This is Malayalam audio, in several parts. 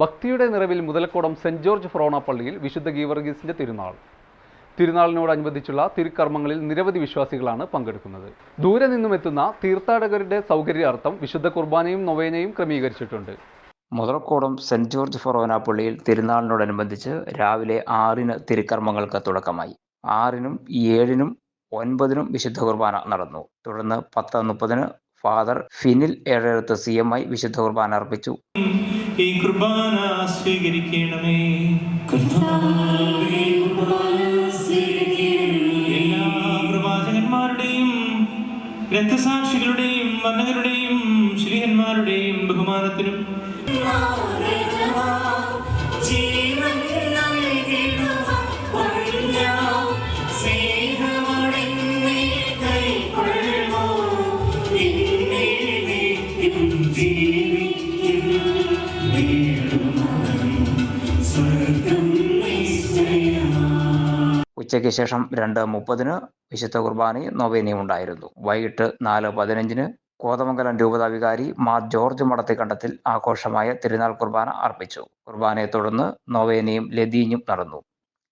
ഭക്തിയുടെ നിറവിൽ മുതലക്കോടം സെന്റ് ജോർജ് ഫൊറോണ പള്ളിയിൽ വിശുദ്ധ ഗീവർഗീസിന്റെ തിരുനാൾ. തിരുനാളിനോടനുബന്ധിച്ചുള്ള തിരുക്കർമ്മങ്ങളിൽ നിരവധി വിശ്വാസികളാണ് പങ്കെടുക്കുന്നത്. ദൂരെ നിന്നും എത്തുന്ന തീർത്ഥാടകരുടെ സൗകര്യാർത്ഥം വിശുദ്ധ കുർബാനയും നൊവേനയും ക്രമീകരിച്ചിട്ടുണ്ട്. മുതലക്കോടം സെന്റ് ജോർജ് ഫൊറോന പള്ളിയിൽ തിരുനാളിനോടനുബന്ധിച്ച് രാവിലെ ആറിന് തിരുക്കർമ്മങ്ങൾക്ക് തുടക്കമായി. ആറിനും ഏഴിനും ഒൻപതിനും വിശുദ്ധ കുർബാന നടന്നു. തുടർന്ന് പത്ത് മുപ്പതിന് ഫാദർ ഫിനിൽ ഏഴെഴുത്ത് സി എം ഐ വിശുദ്ധ കുർബാന അർപ്പിച്ചു. ഈ കുർബാന സ്വീകരിക്കണമേ. എല്ലാ പ്രവാചകന്മാരുടെയും രക്തസാക്ഷികളുടെയും വർണകരുടെയും ശ്രീഹന്മാരുടെയും ബഹുമാനത്തിനും സ്നേഹമടങ്ങി കൈക്കൊള്ളൂ നിന്നെ നിത്യം ഉച്ചയ്ക്ക് ശേഷം രണ്ട് മുപ്പതിന് വിശുദ്ധ കുർബാനയും നൊവേനയും ഉണ്ടായിരുന്നു. വൈകിട്ട് നാല് പതിനഞ്ചിന് കോതമംഗലം രൂപതാ വികാരി മാ ജോർജ് മടത്തിക്കണ്ടത്തിൽ ആഘോഷമായ തിരുനാൾ കുർബാന അർപ്പിച്ചു. കുർബാനയെ തുടർന്ന് നൊവേനയും ലതീഞ്ഞും നടന്നു.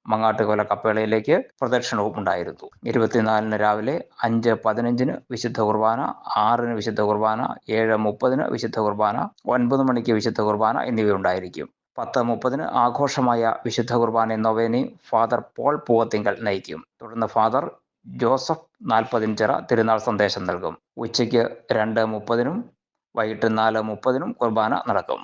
മങ്ങാട്ടുകൊല കപ്പേളയിലേക്ക് പ്രദക്ഷിണവും ഉണ്ടായിരുന്നു. ഇരുപത്തിനാലിന് രാവിലെ അഞ്ച് പതിനഞ്ചിന് വിശുദ്ധ കുർബാന ആറിന് വിശുദ്ധ കുർബാന ഏഴ് മുപ്പതിന് വിശുദ്ധ കുർബാന ഒൻപത് മണിക്ക് വിശുദ്ധ കുർബാന എന്നിവയുണ്ടായിരിക്കും. പത്ത് മുപ്പതിന് ആഘോഷമായ വിശുദ്ധ കുർബാന നൊവേനി ഫാദർ പോൾ പൂവത്തിങ്കൽ നയിക്കും. തുടർന്ന് ഫാദർ ജോസഫ് നാൽപ്പതിഞ്ചിറ തിരുനാൾ സന്ദേശം നൽകും. ഉച്ചയ്ക്ക് രണ്ട് മുപ്പതിനും വൈകിട്ട് നാല് മുപ്പതിനും കുർബാന നടക്കും.